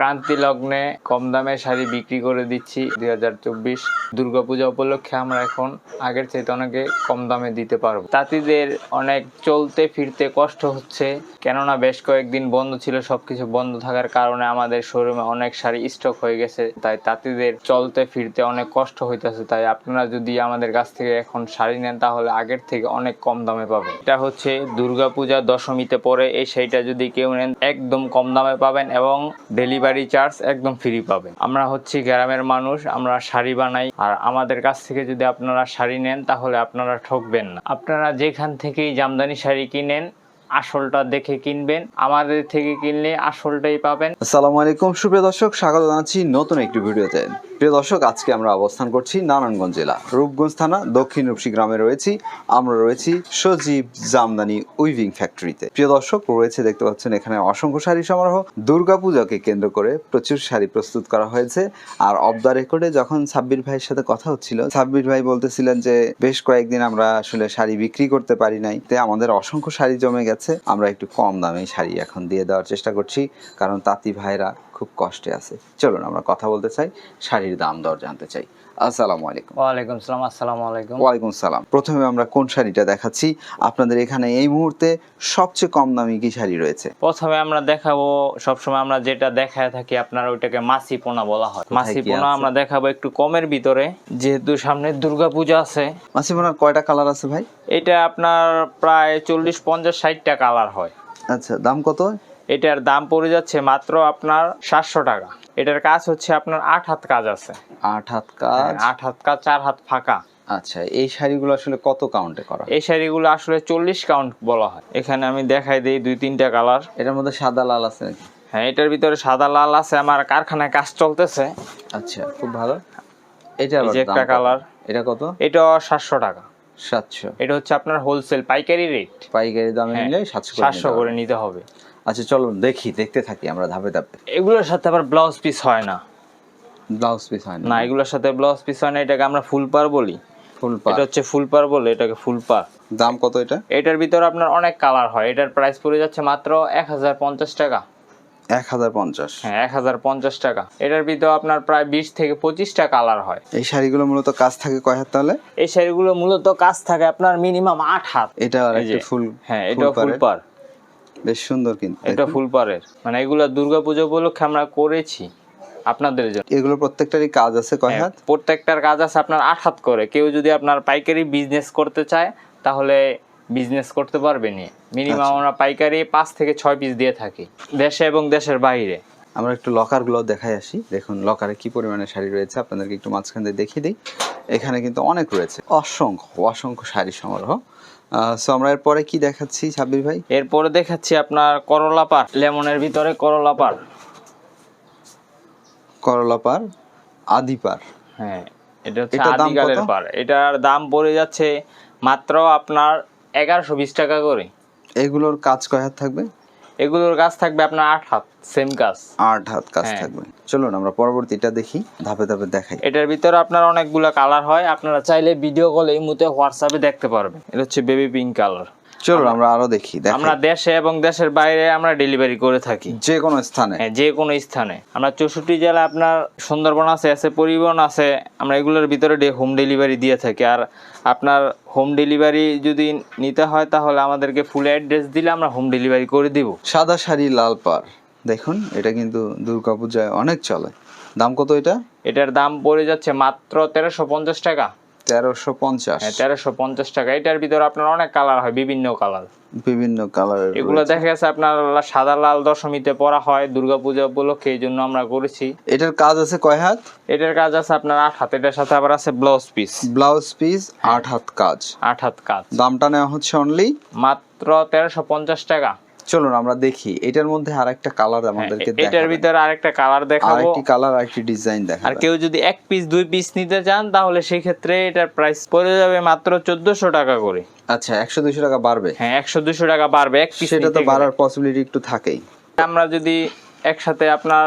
ক্রান্তি লগ্নে কম দামে শাড়ি বিক্রি করে দিচ্ছি দুই হাজার চব্বিশ। দুর্গাপূজা উপলক্ষে আমরা এখন আগের চাইতে অনেকে কম দামে দিতে পারব। তাঁতিদের অনেক চলতে ফিরতে কষ্ট হচ্ছে, কেননা বেশ কয়েকদিন বন্ধ ছিল, সবকিছু বন্ধ থাকার কারণে আমাদের শোরুমে অনেক শাড়ি স্টক হয়ে গেছে, তাই তাঁতিদের চলতে ফিরতে অনেক কষ্ট হইতেছে। তাই আপনারা যদি আমাদের কাছ থেকে এখন শাড়ি নেন, তাহলে আগের থেকে অনেক কম দামে পাবেন। এটা হচ্ছে দুর্গাপূজা দশমীতে পরে এই শাড়িটা যদি কেউ নেন, একদম কম দামে পাবেন এবং ডেলিভারি চার্জ একদম ফ্রি পাবেন। আমরা হচ্ছি গ্রামের মানুষ, আমরা শাড়ি বানাই। আর আমাদের কাছ থেকে যদি আপনারা শাড়ি নেন, তাহলে আপনারা ঠকবেন না। আপনারা যেখান থেকেই জামদানি শাড়ি কিনেন আসলটা দেখে কিনবেন, আমাদের থেকে কিনলে আসলটাই পাবেন। আসসালামু আলাইকুম, সুপ্রিয় দর্শক, স্বাগত জানাচ্ছি নতুন একটি ভিডিওতে। প্রিয় দর্শক, আজকে আমরা অবস্থান করছি নারায়ণগঞ্জ জেলা। রূপগঞ্জ থানা, দক্ষিণ রূপসী গ্রামে রয়েছি। আমরা রয়েছি সজীব জামদানি উইভিং ফ্যাক্টরিতে। প্রিয় দর্শক, রয়েছে দেখতে পাচ্ছেন এখানে অসংখ্য শাড়ি সমারোহ। দুর্গাপূজাকে কেন্দ্র করে প্রচুর শাড়ি প্রস্তুত করা হয়েছে। আর অফ দ্য রেকর্ডে যখন সাব্বির ভাইয়ের সাথে কথা হচ্ছিল সাব্বির ভাই বলতেছিলেন যে, বেশ কয়েকদিন আমরা আসলে শাড়ি বিক্রি করতে পারি নাই। তাই আমাদের অসংখ্য শাড়ি জমে গেছে। আমরা একটু কম দামে শাড়ি এখন দিয়ে দেওয়ার চেষ্টা করছি, কারণ তাঁতি ভাইরা খুব কষ্টে আছে। চলুন আমরা কথা বলতে চাই, শাড়ির দাম দর জানতে চাই। আসসালামু আলাইকুম। ওয়ালাইকুম সালাম আসসালামু আলাইকুম। ওয়ালাইকুম সালাম। প্রথমে আমরা কোন শাড়িটা দেখাচ্ছি? আপনাদের এখানে এই মুহূর্তে সবচেয়ে কম দামি কি শাড়ি রয়েছে? প্রথমে আমরা দেখাবো সবসময় আমরা যেটা দেখায় থাকি আপনার ওইটাকে মাসি পোনা বলা হয়। কি পোনা আমরা দেখাবো একটু কমের ভিতরে যেহেতু সামনে দুর্গাপূজা আছে। মাসিমোনার কয়টা কালার আছে ভাই? এটা আপনার প্রায় চল্লিশ পঞ্চাশ ষাটটা কালার হয়। আচ্ছা দাম কত? এটার দাম পড়ে যাচ্ছে মাত্র আপনার সাতশো টাকা। এটার কাজ হচ্ছে আপনার আট হাত কাজ আছে। আট হাত কাজ? আট হাত কাজ চার হাত ফাঁকা। আচ্ছা এই শাড়িগুলো আসলে কত কাউন্টে করা এই শাড়িগুলো আসলে চল্লিশ কাউন্ট বলা হয়। এখানে আমি দেখাই দিই দুই তিনটা কালার এটার মধ্যে সাদা লাল আছে হ্যাঁ এটার ভিতরে সাদা লাল আছে আমার কারখানায় কাজ চলতেছে। আচ্ছা খুব ভালো। এটা যে একটা কালার এটা কত? এটা সাতশো টাকা। সাতশো। এটা হচ্ছে আপনার হোলসেল পাইকারি রেট পাইকারি দামে হ্যাঁ, নিলে সাতশো সাতশো করে নিতে হবে। আচ্ছা চলো দেখি দেখতে থাকি আমরা ধাপে ধাপে। এগুলোর সাথে আবার ব্লাউজ পিস হয় না। ব্লাউজ পিস হয় না। এগুলোর সাথে ব্লাউজ পিস হয় না এটাকে আমরা ফুল পার বলি। ফুল এটা হচ্ছে ফুল পার বলে এটাকে ফুল পার দাম কত এটা? এটার ভিতরে আপনার অনেক কালার হয় এটার প্রাইস পড়ে যাচ্ছে মাত্র এক হাজার পঞ্চাশ টাকা। এক হাজার পঞ্চাশ? হ্যাঁ এক হাজার পঞ্চাশ টাকা। এটার ভিতরে আপনার প্রায় বিশ থেকে পঁচিশটা কালার হয়। এই শাড়িগুলো মূলত কাজ থাকে কয় হাত তাহলে? এই শাড়িগুলো মূলত কাজ থাকে আপনার মিনিমাম আট হাত। এটা আর ফুল হ্যাঁ এটা ফুল পার বেশ সুন্দর কিন্তু এটা। ফুল মানে এগুলো দুর্গাপূজা উপলক্ষে আমরা করেছি আপনাদের জন্য। এগুলো প্রত্যেকটারই কাজ আছে কয় হ্যাঁ, হাত? প্রত্যেকটার কাজ আছে আপনার আট হাত করে। কেউ যদি আপনার পাইকারি বিজনেস করতে চায় তাহলে বিজনেস করতে পারবে নিয়ে মিনিমাম আচ্ছা। আমরা পাইকারি পাঁচ থেকে ছয় পিস দিয়ে থাকি দেশে এবং দেশের বাইরে। আমরা একটু লকারগুলো দেখাই আসি। দেখুন লকারে কি পরিমাণে শাড়ি রয়েছে আপনাদেরকে একটু মাঝখান দিয়ে দেখিয়ে দিই। এখানে কিন্তু অনেক রয়েছে। অসংখ্য অসংখ্য শাড়ি সমারোহ সো আমরা এরপরে কি দেখাচ্ছি সাব্বির ভাই? এরপরে দেখাচ্ছি আপনার করলা পার লেমনের ভিতরে করলা পার করলা পার আদি পার হ্যাঁ এটা হচ্ছে এটার আদিকালের পার এটার দাম পড়ে যাচ্ছে মাত্র আপনার এগারোশো বিশ টাকা করে। এগুলোর কাজ কয় হাত থাকবে? এগুলোর গাছ থাকবে আপনার আট হাত সেম গাছ। আট হাত কাজ হ্যাঁ। থাকবে। চলুন আমরা পরবর্তীটা দেখি ধাপে ধাপে দেখাই। এটার ভিতরে আপনার অনেকগুলো কালার হয় আপনারা চাইলে ভিডিও কল এই মুহূর্তে হোয়াটসঅ্যাপে দেখতে পারবেন। এটা হচ্ছে বেবি পিঙ্ক কালার চলুন আমরা আরও দেখি আমরা দেশে এবং দেশের বাইরে আমরা ডেলিভারি করে থাকি। যে কোনো স্থানে। হ্যাঁ, যে কোনো স্থানে। আমরা চৌষট্টি জেলা আপনার সুন্দরবন আছে আছে পরিবহন আছে আমরা এগুলোর ভিতরে হোম ডেলিভারি দিয়ে থাকি। আর আপনার হোম ডেলিভারি যদি নিতে হয় তাহলে আমাদেরকে ফুল অ্যাড্রেস দিলে আমরা হোম ডেলিভারি করে দিব। সাদা শাড়ি লাল পার দেখুন এটা কিন্তু দুর্গাপূজায় অনেক চলে। দাম কত এটা? এটার দাম পড়ে যাচ্ছে মাত্র তেরোশো পঞ্চাশ টাকা। তেরোশো পঞ্চাশ। হ্যাঁ তেরোশো পঞ্চাশ টাকা। এটার ভিতরে আপনার অনেক কালার হয় বিভিন্ন কালার। বিভিন্ন কালারের এগুলো দেখা গেছে আপনার সাদা লাল দশমীতে পরা হয় দুর্গাপূজা উপলক্ষে এই জন্য আমরা করেছি। এটার কাজ আছে কয় হাত? এটার কাজ আছে আপনার আট হাত। এটার সাথে আবার আছে ব্লাউজ পিস ব্লাউজ পিস আট হাত কাজ। আট হাত কাজ। দামটা নেওয়া হচ্ছে অনলি মাত্র তেরোশো পঞ্চাশ টাকা। চলুন আমরা দেখি। এটার মধ্যে আর একটা কালার আমাদেরকে হ্যাঁ, এটার দেখাবেন ভিতরে আরেকটা কালার দেখাবো। আরেকটি কালার আরেকটি ডিজাইন দেখাবো। আর কেউ যদি এক পিস দুই পিস নিতে চান তাহলে সেই ক্ষেত্রে এটার প্রাইস পড়ে যাবে মাত্র 1400 টাকা করে। আচ্ছা 100 200 টাকা বাড়বে? হ্যাঁ 100 200 টাকা বাড়বে এক পিস সেটা তো বাড়ার পসিবিলিটি একটু থাকেই। আমরা যদি একসাথে আপনার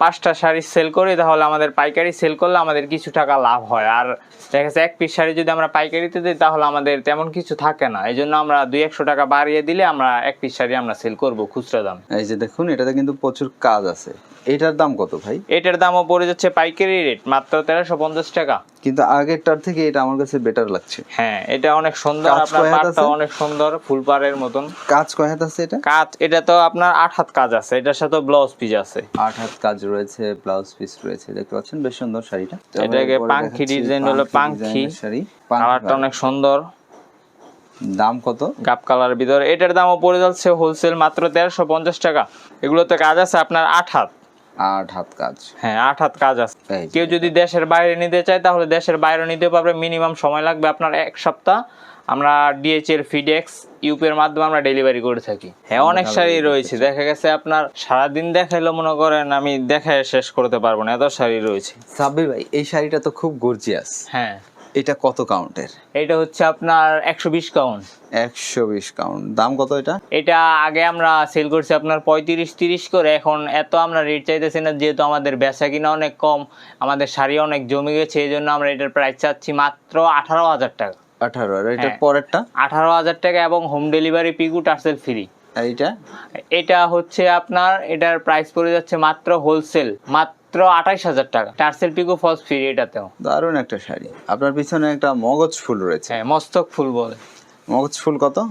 পাঁচটা শাড়ি সেল করি, তাহলে আমাদের পাইকারি সেল করলে আমাদের কিছু টাকা লাভ হয়। আর দেখা যাচ্ছে এক পিস শাড়ি যদি আমরা পাইকারিতে দিই, তাহলে আমাদের তেমন কিছু থাকে না। এই জন্য আমরা দুই একশো টাকা বাড়িয়ে দিলে আমরা এক পিস শাড়ি আমরা সেল করব খুচরা দাম। এই যে দেখুন, এটাতে কিন্তু প্রচুর কাজ আছে। এটার দাম কত ভাই? এটার দামও পড়ে যাচ্ছে পাইকারি রেট মাত্র তেরোশো পঞ্চাশ টাকা। কিন্তু আগেরটার থেকে এটা আমার কাছে বেটার লাগছে। হ্যাঁ এটা অনেক সুন্দর আপনার পাটটা অনেক সুন্দর ফুল পাড়ের মতন। কাজ কয় হাত আছে এটা? কাজ এটা তো আপনার আট হাত কাজ আছে এটার সাথে ব্লাউজ পিস আছে। আট হাত কাজ রয়েছে ব্লাউজ পিস রয়েছে দেখতে পাচ্ছেন? বেশ সুন্দর শাড়িটা। এটাকে পাঙ্খি ডিজাইন হলো পাঙ্খি। শাড়ি। কালারটা অনেক সুন্দর। দাম কত? গাপ কালারের ভিতর। এটার দামও পড়ে যাচ্ছে হোলসেল মাত্র তেরোশো পঞ্চাশ টাকা। এগুলোতে কাজ আছে আপনার আট হাত। আট হাত কাজ। হ্যাঁ আট হাত কাজ আছে। কেউ যদি দেশের বাইরে নিতে চায় তাহলে দেশের বাইরে নিতে পারবে। মিনিমাম সময় লাগবে আপনার এক সপ্তাহ। আমরা ডিএচএল ফিডেক্স ইউপির মাধ্যমে আমরা ডেলিভারি করে থাকি। হ্যাঁ অনেক শাড়ি রয়েছে। দেখা গেছে আপনার সারাদিন দেখাইলো মনে করেন আমি দেখায় শেষ করতে পারব না। এত শাড়ি রয়েছে। সাব্বির ভাই এই শাড়িটা তো খুব গর্জিয়াস হ্যাঁ। এটা কত কাউন্টের? এটা হচ্ছে আপনার একশো বিশ কাউন্ট। একশো বিশ কাউন্ট। দাম কত এটা? এটা আগে আমরা সেল করছি আপনার পঁয়ত্রিশ তিরিশ করে। এখন এত আমরা রেট চাইতেছি না যেহেতু আমাদের বেচা কিনা অনেক কম আমাদের শাড়ি অনেক জমে গেছে এই জন্য আমরা এটার প্রাইস চাচ্ছি মাত্র আঠারো হাজার টাকা। আঠারো আর এটার হ্যাঁ। পরেরটা? আঠারো হাজার টাকা এবং হোম ডেলিভারি পিকু টার্সেল ফ্রি আর এটা এটা হচ্ছে আপনার এটার প্রাইস পড়ে যাচ্ছে মাত্র হোলসেল মাত্র আঠাইশ হাজার টাকা। টার্সেল পিকু ফলস ফ্রি এটাতেও দারুণ একটা শাড়ি। আপনার পিছনে একটা মগজ ফুল রয়েছে। হ্যাঁ মস্তক ফুল বলে। মগজ ফুল কত?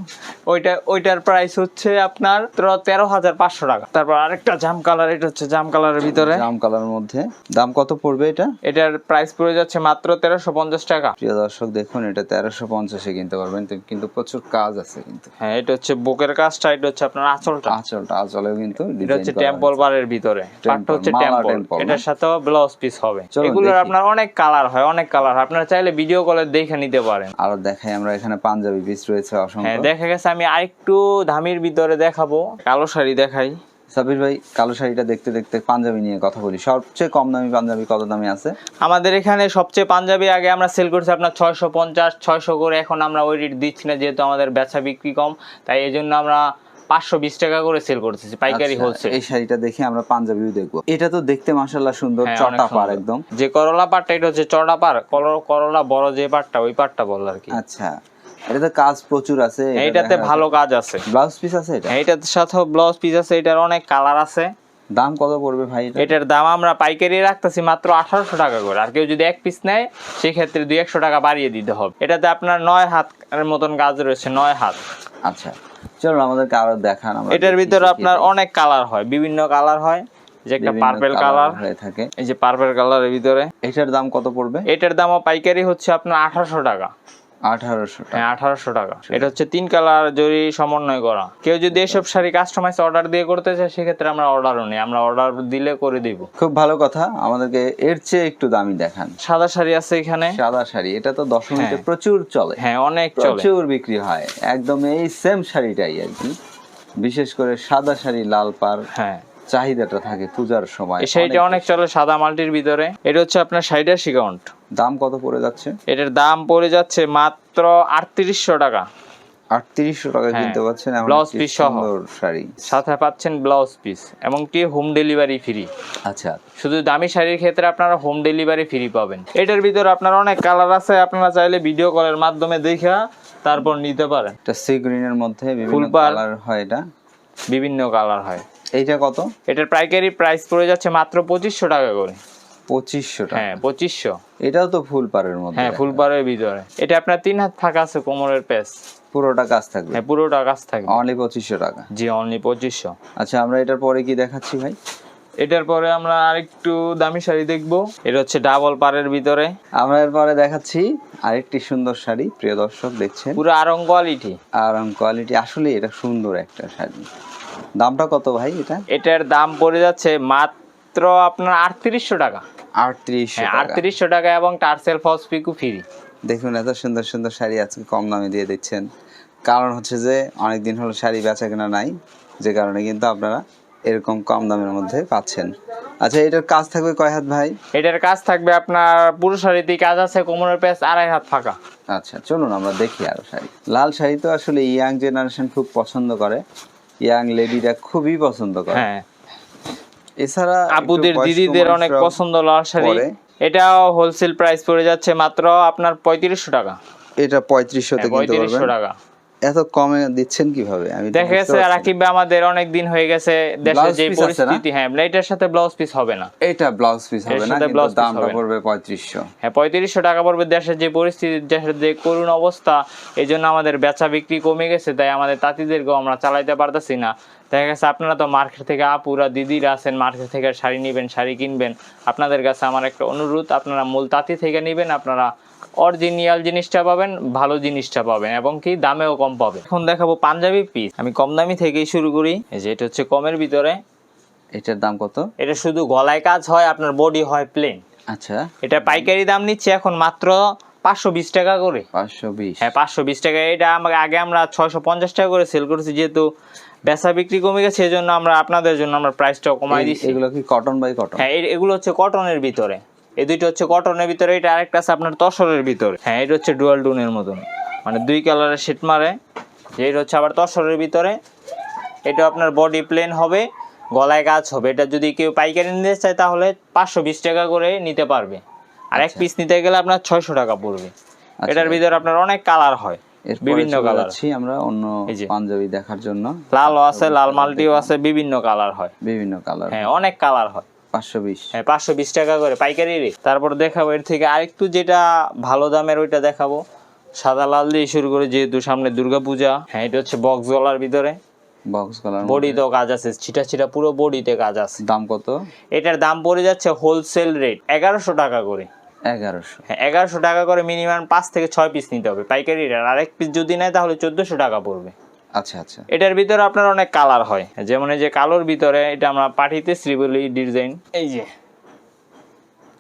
ওইটা ওইটার প্রাইস হচ্ছে আপনার তেরো- হাজার পাঁচশো টাকা। তারপর আরেকটা জাম কালার এটা হচ্ছে জাম কালারের ভিতরে। জাম মধ্যে। দাম কত পড়বে এটা? এটার প্রাইস পড়ে যাচ্ছে মাত্র তেরোশো পঞ্চাশ টাকা। প্রিয় দর্শক দেখুন এটা তেরোশো পঞ্চাশে কিনতে পারবেন। কিন্তু প্রচুর কাজ আছে কিন্তু। হ্যাঁ এটা হচ্ছে বুকের কাজটা এটা হচ্ছে আপনার আঁচলটা। আঁচলটা আঁচলেও কিন্তু এটা হচ্ছে টেম্পল বারের ভিতরে। পাটটা হচ্ছে টেম্পল এটার সাথেও ব্লাউজ পিস হবে। এগুলোর আপনার অনেক কালার হয় অনেক কালার আপনারা চাইলে ভিডিও কলে দেখে নিতে পারেন। আরও দেখাই আমরা এখানে পাঞ্জাবি পিস রয়েছে হ্যাঁ অসংখ্য দেখা গেছে আমি আরেকটু দামির ভিতরে দেখাবো। কালো শাড়ি দেখাই। সাবির ভাই কালো শাড়িটা দেখতে দেখতে পাঞ্জাবি নিয়ে কথা বলি। সবচেয়ে কম দামি পাঞ্জাবি কত দামি আছে? আমাদের এখানে সবচেয়ে পাঞ্জাবি আগে আমরা সেল করছি আপনার ছয়শো পঞ্চাশ ছয়শো করে। এখন আমরা ওই রেট দিচ্ছি না যেহেতু আমাদের বেচা বিক্রি কম তাই এই জন্য আমরা পাঁচশো বিশ টাকা করে সেল করতেছি পাইকারি হোলসেল এই শাড়িটা দেখে আমরা পাঞ্জাবিও দেখব। এটা তো দেখতে মাশাল্লাহ সুন্দর হ্যাঁ, চটা পার একদম। যে করলা পাটটা এটা হচ্ছে চড়া পার করলা- করলা বড় যে পাটটা ওই পাটটা বল আর কি। আচ্ছা। এটাতে কাজ প্রচুর আছে এইটাতে ভালো কাজ আছে। ব্লাউজ পিস আছে এটা? এটার সাথেও ব্লাউজ পিস আছে এটার অনেক কালার আছে। দাম কত পড়বে ভাই এটার দাম আমরা পাইকারি রাখতেছি মাত্র আঠারোশো টাকা করে। আর কেউ যদি এক পিস নেয় সেক্ষেত্রে দুই একশো টাকা বাড়িয়ে দিতে হবে। এটাতে আপনার নয় হাত মতন কাজ রয়েছে নয় হাত। আচ্ছা চলো আমাদেরকে আরও দেখান এটার ভিতরে আপনার অনেক কালার হয় বিভিন্ন কালার হয়। যে একটা পার্পেল কালার হয়ে থাকে। এই যে পার্পেল কালারের ভিতরে। এটার দাম কত পড়বে? এটার দামও পাইকারি হচ্ছে আপনার আঠারোশো টাকা। আঠারোশো হ্যাঁ আঠারোশো টাকা। এটা হচ্ছে তিন কালার জরি সমন্বয় করা। কেউ যদি এসব শাড়ি কাস্টমাইজ অর্ডার দিয়ে করতে চায় সেক্ষেত্রে আমরা অর্ডারও নিই। আমরা অর্ডার দিলে করে দিব। খুব ভালো কথা। আমাদেরকে এর চেয়ে একটু দামি দেখান। সাদা শাড়ি আছে এখানে। সাদা শাড়ি এটা তো দশমীতে হ্যাঁ। প্রচুর চলে। হ্যাঁ অনেক প্রচুর বিক্রি হয়। একদম এই সেম শাড়িটাই আর কি। বিশেষ করে সাদা শাড়ি লাল পার হ্যাঁ। চাহিদাটা থাকে পূজার সময়। শাড়িটা অনেক চলে সাদা মাল্টির ভিতরে। এটা হচ্ছে আপনার শাড়িটার কাউন্ট। দাম কত পড়ে যাচ্ছে? এটার দাম পড়ে যাচ্ছে মাত্র আটত্রিশশো টাকা। আটত্রিশশো টাকা হ্যাঁ। কিনতে পারছেন ব্লাউজ পিস সহ। শাড়ি। সাথে পাচ্ছেন ব্লাউজ পিস এবং কি হোম ডেলিভারি ফ্রি। আচ্ছা। শুধু দামি শাড়ির ক্ষেত্রে আপনারা হোম ডেলিভারি ফ্রি পাবেন। এটার ভিতরে আপনার অনেক কালার আছে আপনারা চাইলে ভিডিও কলের মাধ্যমে দেখা তারপর নিতে পারেন। এটা সি গ্রিনের মধ্যে বিভিন্ন ফুলপাড়। কালার হয় এটা। বিভিন্ন কালার হয়। এইটা কত? এটার পাইকারি প্রাইস পড়ে যাচ্ছে মাত্র পঁচিশশো টাকা করে। পঁচিশশো হ্যাঁ পঁচিশশো। এটাও তো ফুল পাড়ের মধ্যে। হ্যাঁ ফুলবারের ভিতরে। এটা আপনার তিন হাত ফাঁকা আছে কোমরের পুরোটা কাজ থাকবে? হ্যাঁ পুরোটা কাজ থাকবে। অনলি পঁচিশশো টাকা। জি অনলি পঁচিশশো। আচ্ছা আমরা এটার পরে কি দেখাচ্ছি ভাই? এটার পরে আমরা আরেকটু দামি শাড়ি দেখব। এটা হচ্ছে ডাবল পারের ভিতরে। আমরা এরপরে দেখাচ্ছি আরেকটি সুন্দর শাড়ি প্রিয় দর্শক দেখছেন। পুরো আরং কোয়ালিটি আর কোয়ালিটি আসলে এটা সুন্দর একটা শাড়ি। দামটা কত ভাই এটা? এটার দাম পড়ে যাচ্ছে মাত্র আপনার আটত্রিশশো টাকা। আটত্রিশশো হ্যাঁ টাকা। আটত্রিশশো টাকা এবং টার্সেল ফলস পিকু ফ্রি দেখুন এত সুন্দর সুন্দর শাড়ি আজকে কম দামে দিয়ে দিচ্ছেন। কারণ হচ্ছে যে অনেক দিন হলো শাড়ি বেচা কেনা নাই। যে কারণে কিন্তু আপনারা এরকম কম দামের মধ্যে পাচ্ছেন। আচ্ছা এটার কাজ থাকবে কয় হাত ভাই? এটার কাজ থাকবে আপনার পুরো শাড়িতে কাজ আছে কোমরের পেস আড়াই হাত ফাঁকা। আচ্ছা চলুন আমরা দেখি আরও শাড়ি। লাল শাড়ি তো আসলে ইয়াং জেনারেশন খুব পছন্দ করে। ইয়াং লেডিরা খুবই পছন্দ করে। হ্যাঁ। এছাড়া আপুদের দিদিদের অনেক পছন্দ লাল শাড়ি। এটাও হোলসেল প্রাইস পড়ে যাচ্ছে মাত্র আপনার পঁয়ত্রিশশো টাকা। এটা পঁয়ত্রিশশোতে কিনতে পঁয়ত্রিশশো টাকা। এত কমে দিচ্ছেন কীভাবে? আমি দেখা গেছে রাকিব ভাই আমাদের অনেক দিন হয়ে গেছে দেশের যে? পরিস্থিতি হ্যাঁ এটার সাথে ব্লাউজ পিস হবে না। এটা ব্লাউজ পিস হবে না কিন্তু দামটা পড়বে পঁয়ত্রিশশো। হ্যাঁ পঁয়ত্রিশশো টাকা পড়বে দেশের যে পরিস্থিতি দেশের যে করুণ অবস্থা এই জন্য আমাদের বেচা বিক্রি কমে গেছে তাই আমাদের তাঁতিদেরকেও আমরা চালাইতে পারতাছি না। দেখা গেছে আপনারা তো মার্কেট থেকে আপুরা দিদিরা আছেন মার্কেট থেকে শাড়ি নেবেন শাড়ি কিনবেন। আপনাদের কাছে আমার একটা অনুরোধ আপনারা মূল তাঁতি থেকে নেবেন আপনারা অরিজিনাল জিনিসটা পাবেন ভালো জিনিসটা পাবেন এবং কি দামেও কম পাবেন। এখন দেখাবো পাঞ্জাবি পিস আমি কম দামি থেকেই শুরু করি। এই যে এটা হচ্ছে কমের ভিতরে। এটার দাম কত? এটা শুধু গলায় কাজ হয় আপনার বডি হয় প্লেন আচ্ছা। এটা পাইকারি দাম নিচ্ছে এখন মাত্র পাঁচশো বিশ টাকা করে। পাঁচশো বিশ। হ্যাঁ পাঁচশো বিশ টাকা। এটা আমাকে আগে আমরা ছয়শো পঞ্চাশ টাকা করে সেল করেছি যেহেতু বেচা বিক্রি কমে গেছে এই জন্য আমরা আপনাদের জন্য আমরা প্রাইসটাও কমাই দিচ্ছি। এগুলো কি কটন বাই কটন হ্যাঁ এগুলো হচ্ছে কটনের ভিতরে। এই দুইটা হচ্ছে কটনের ভিতরে এটা আরেকটা আছে আপনার তসরের ভিতরে। হ্যাঁ এটা হচ্ছে ডুয়াল ডুনের মতন। মানে দুই কালারের শেড মারে এটা হচ্ছে আবার তসরের ভিতরে। এটা আপনার বডি প্লেন হবে গলায় গাছ হবে। এটা যদি কেউ পাইকারি নিতে চায় তাহলে পাঁচশো বিশ টাকা করে নিতে পারবে। আর এক আচ্ছা। পিস নিতে গেলে আপনার ছয়শো টাকা পড়বে। এটার ভিতরে আপনার অনেক কালার হয় বিভিন্ন কালার। যাচ্ছি আমরা অন্য পাঞ্জাবি দেখার জন্য। লালও আছে লাল মাল্টিও আছে বিভিন্ন কালার হয়। বিভিন্ন কালার হ্যাঁ। অনেক কালার হয়। হ্যাঁ পাঁচশো বিশ টাকা করে পাইকারি তারপর দেখাবো এর থেকে আরেকটু যেটা ভালো দামের ওইটা দেখাবো। সাদা লাল দিয়ে শুরু করে যেহেতু সামনে দুর্গাপূজা হ্যাঁ এটা হচ্ছে বক্স গলার ভিতরে বক্স কালার বডিতেও কাজ আছে ছিটা ছিটা পুরো বডিতে কাজ আছে। দাম কত? এটার দাম পড়ে যাচ্ছে হোলসেল রেট এগারোশো টাকা করে। এগারোশো। হ্যাঁ এগারোশো টাকা করে মিনিমাম পাঁচ থেকে ছয় পিস নিতে হবে পাইকারি রেট আর এক পিস যদি নেয় তাহলে চোদ্দোশো টাকা পড়বে। আচ্ছা আচ্ছা। এটার ভিতরে আপনার অনেক কালার হয়। যেমন এই যে কালোর ভিতরে এটা আমরা পাঠিতে শ্রীবলি ডিজাইন। এই যে।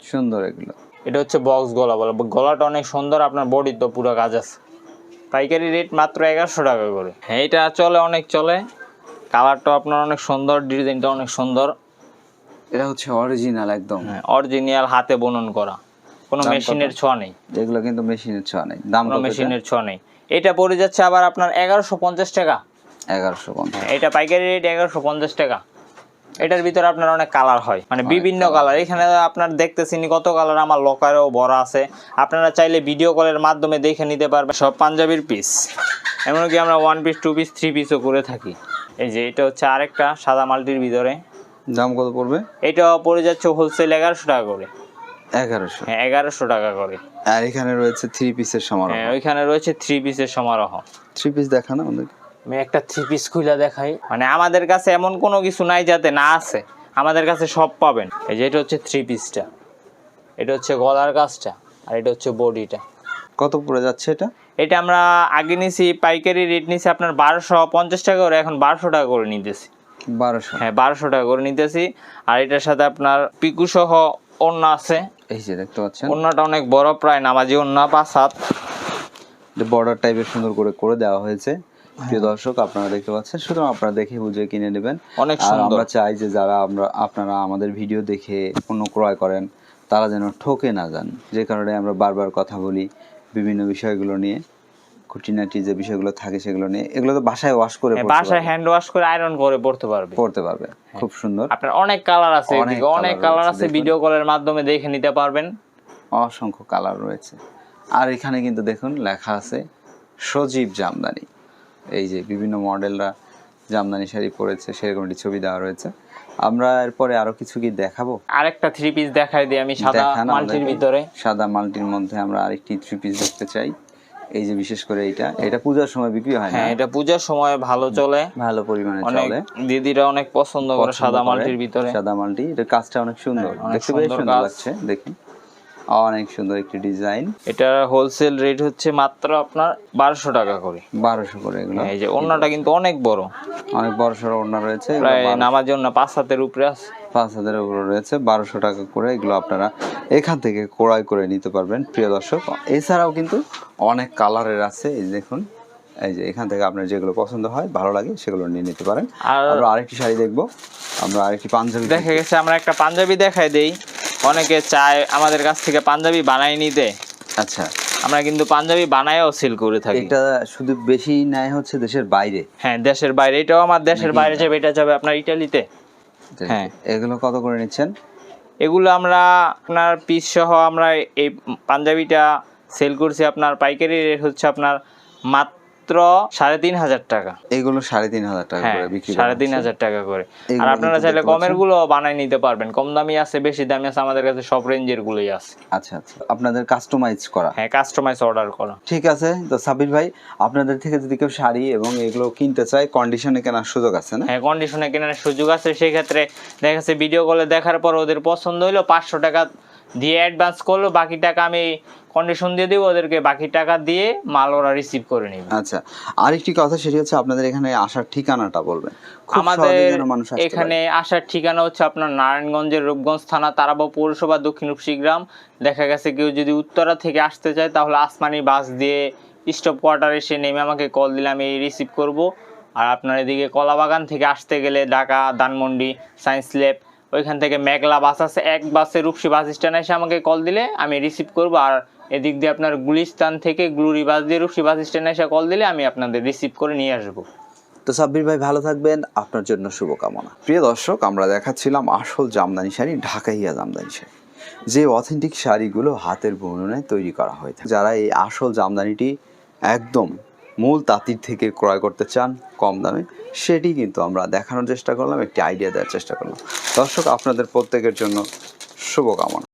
সুন্দর এগুলো। এটা হচ্ছে বক্স গলা বলে। গলাটা অনেক সুন্দর আপনার বডি তো পুরো কাজ আছে। পাইকারি রেট মাত্র এগারোশো টাকা করে। হ্যাঁ এটা চলে অনেক চলে। কালারটা আপনার অনেক সুন্দর ডিজাইনটা অনেক সুন্দর। এটা হচ্ছে অরিজিনাল একদম। অরিজিনাল হাতে বুনন করা। কোনো মেশিনের ছোঁয়া নেই। এগুলো কিন্তু মেশিনের ছোঁয়া নেই। দাম মেশিনের ছোঁয়া নেই। এটা পড়ে যাচ্ছে আবার আপনার এগারোশো পঞ্চাশ টাকা। এগারোশো পঞ্চাশ। এটা পাইকারি রেট এগারোশো পঞ্চাশ টাকা। এটার ভিতরে আপনার অনেক কালার হয় মানে বিভিন্ন কালার। এখানে আপনার দেখতেছেন কত কালার আমার লকারেও বড় আছে। আপনারা চাইলে ভিডিও কলের মাধ্যমে দেখে নিতে পারবেন। সব পাঞ্জাবির পিস এমনকি আমরা one piece two piece three পিসও করে থাকি। এই যে এটা হচ্ছে আরেকটা সাদা মাল্টির ভিতরে। দাম কত পড়বে? এটা পড়ে যাচ্ছে হোলসেল এগারোশো টাকা করে। এগারোশো। হ্যাঁ এগারোশো টাকা করে। আর এখানে রয়েছে থ্রি পিসের সমারোহ। হ্যাঁ ওইখানে রয়েছে থ্রি পিসের সমারোহ। থ্রি পিস দেখা না আমাদের আমি একটা থ্রি পিস খুলে দেখাই। মানে আমাদের কাছে এমন কোনো কিছু নাই যাতে না আছে আমাদের কাছে সব পাবেন। এই যে এটা হচ্ছে থ্রি পিসটা এটা হচ্ছে গলার কাজটা আর এটা হচ্ছে বডিটা। কত পড়ে যাচ্ছে এটা? এটা আমরা আগে নিছি পাইকারি রেট নিছি আপনার বারোশো পঞ্চাশ টাকা করে এখন বারোশো টাকা করে নিতেছি। বারোশো। হ্যাঁ বারোশো টাকা করে নিতেছি। আর এটার সাথে আপনার পিকু সহ অন্য আছে। এই যে দেখতে পাচ্ছেন। অন্যটা অনেক বড় প্রায় নামাজি অন্য পাঁচ হাত বর্ডার টাইপের সুন্দর করে করে দেওয়া হয়েছে। প্রিয় দর্শক আপনারা দেখতে পাচ্ছেন সুতরাং আপনারা দেখে বুঝে কিনে নেবেন। অনেক সুন্দর। আমরা চাই যে যারা আমরা আপনারা আমাদের ভিডিও দেখে পণ্য ক্রয় করেন তারা যেন ঠকে না যান। যে কারণে আমরা বারবার কথা বলি বিভিন্ন বিষয়গুলো নিয়ে। খুঁটিনাটি যে বিষয়গুলো থাকে সেগুলো নিয়ে এগুলো তো বাসায় ওয়াশ করে হ্যাঁ, বাসায় হ্যান্ড ওয়াশ করে আয়রন করে পড়তে পারবে। পড়তে পারবে খুব সুন্দর। আপনার অনেক কালার আছে অনেক কালার আছে ভিডিও কলের মাধ্যমে দেখে নিতে পারবেন। অসংখ্য কালার রয়েছে। আর এখানে কিন্তু দেখুন লেখা আছে সজীব জামদানি। এই যে বিভিন্ন মডেলরা জামদানি শাড়ি পরেছে সেরকম একটি ছবি দেওয়া রয়েছে। আমরা এরপরে আরও কিছু কি দেখাবো? আরেকটা থ্রি পিস দেখাই দিই আমি সাদা মাল্টির ভিতরে। সাদা মাল্টির মধ্যে আমরা আরেকটি থ্রি পিস দেখতে চাই। এই যে বিশেষ করে এটা এটা পূজার সময় বিক্রি হয় না? হ্যাঁ এটা পূজার সময় ভালো চলে। ভালো পরিমাণে চলে। দিদিরা অনেক পছন্দ করে সাদা মালটির ভিতরে। সাদা মালটি। এটা কাজটা অনেক সুন্দর। হ্যাঁ, দেখতে বেশ সুন্দর সুন্দর লাগছে দেখুন অনেক সুন্দর একটি ডিজাইন। এটা হোলসেল রেট হচ্ছে মাত্র আপনার বারোশো টাকা করে। বারোশো করে এগুলো। এই যে অন্যটা কিন্তু অনেক বড়। অনেক বড় সড়ো ওড়না রয়েছে প্রায় নামার জন্য পাঁচ হাতের উপরে আছে। পাঁচ হাজারের উপরে রয়েছে বারোশো টাকা করে এগুলো আপনারা এখান থেকে ক্রয় করে নিতে পারবেন প্রিয় দর্শক। এছাড়াও কিন্তু অনেক কালারের আছে এই দেখুন। এই যে এখান থেকে আপনার যেগুলো পছন্দ হয় ভালো লাগে সেগুলো নিয়ে নিতে পারেন। আর আমরা আরেকটি শাড়ি দেখব। আমরা আরেকটি পাঞ্জাবি দেখা গেছে আমরা একটা পাঞ্জাবি দেখাই দেই। অনেকে চায় আমাদের কাছ থেকে পাঞ্জাবি বানাই নিতে। আচ্ছা। আমরা কিন্তু পাঞ্জাবি বানায়ও সেল করে থাকি। এটা শুধু বেশি নেয় হচ্ছে দেশের বাইরে? হ্যাঁ দেশের বাইরে। এটাও আমার দেশের বাইরে যাবে এটা যাবে আপনার ইটালিতে হ্যাঁ। এগুলো কত করে নিচ্ছেন? এগুলো আমরা আপনার পিস সহ আমরা এই পাঞ্জাবিটা সেল করছি আপনার পাইকারি রেট হচ্ছে আপনার মাত্র মাত্র সাড়ে তিন হাজার টাকা। এগুলো সাড়ে তিন হাজার টাকা হ্যাঁ করে বিক্রি সাড়ে তিন হাজার টাকা করে। আর আপনারা চাইলে কমেরগুলো বানাই নিতে পারবেন। কম দামি আছে বেশি দামি আছে আমাদের কাছে সব রেঞ্জের গুলোই আছে। আচ্ছা আচ্ছা। আপনাদের কাস্টমাইজ করা। হ্যাঁ কাস্টমাইজ অর্ডার করা। ঠিক আছে তো সাবির ভাই আপনাদের থেকে যদি কেউ শাড়ি এবং এগুলো কিনতে চায় কন্ডিশনে কেনার সুযোগ আছে না? হ্যাঁ কন্ডিশনে কেনার সুযোগ আছে। সেই ক্ষেত্রে দেখা যাচ্ছে ভিডিও কলে দেখার পর ওদের পছন্দ হইল পাঁচশো টাকা দিয়ে অ্যাডভান্স করল বাকি টাকা আমি কন্ডিশন দিয়ে দিব ওদেরকে বাকি টাকা দিয়ে মাল ওরা রিসিভ করে নিবে। আচ্ছা আরেকটি কথা সেটি হচ্ছে আপনাদের এখানে আসার ঠিকানাটা বলবেন। আমাদের এখানে আসার ঠিকানা হচ্ছে আপনার নারায়ণগঞ্জের রূপগঞ্জ থানা তারাবো পৌরসভা দক্ষিণ উপসি গ্রাম। দেখা গেছে কেউ যদি উত্তরা থেকে আসতে চায় তাহলে আসমানি বাস দিয়ে স্টপ কোয়ার্টার এসে নেমে আমাকে কল দিলে আমি রিসিভ করব। আর আপনার এদিকে কলাবাগান থেকে আসতে গেলে ঢাকা ধানমন্ডি সায়েন্স ল্যাব ওইখান থেকে মেঘলা বাস আছে। এক বাসে রূপসী বাস স্ট্যান্ড এসে আমাকে কল দিলে, আমি রিসিভ করব। আর এদিক দিয়ে আপনার গুলিস্তান থেকে গ্লুরি বাস দিয়ে রূপসী বাস স্ট্যান্ড এসে কল দিলে, আমি আপনাদের রিসিভ করে নিয়ে আসব। তো সাব্বির ভাই, ভালো থাকবেন। আপনার জন্য শুভকামনা। প্রিয় দর্শক, আমরা দেখাচ্ছিলাম আসল জামদানি শাড়ি, ঢাকাইয়া জামদানি শাড়ি। যে অথেন্টিক শাড়িগুলো হাতের বুননে তৈরি করা হয়ে থাকে। যারা এই আসল জামদানিটি একদম মূল তাঁতির থেকে ক্রয় করতে চান কম দামে, সেটি কিন্তু আমরা দেখানোর চেষ্টা করলাম, একটি আইডিয়া দেওয়ার চেষ্টা করলাম। দর্শক, আপনাদের প্রত্যেকের জন্য শুভকামনা।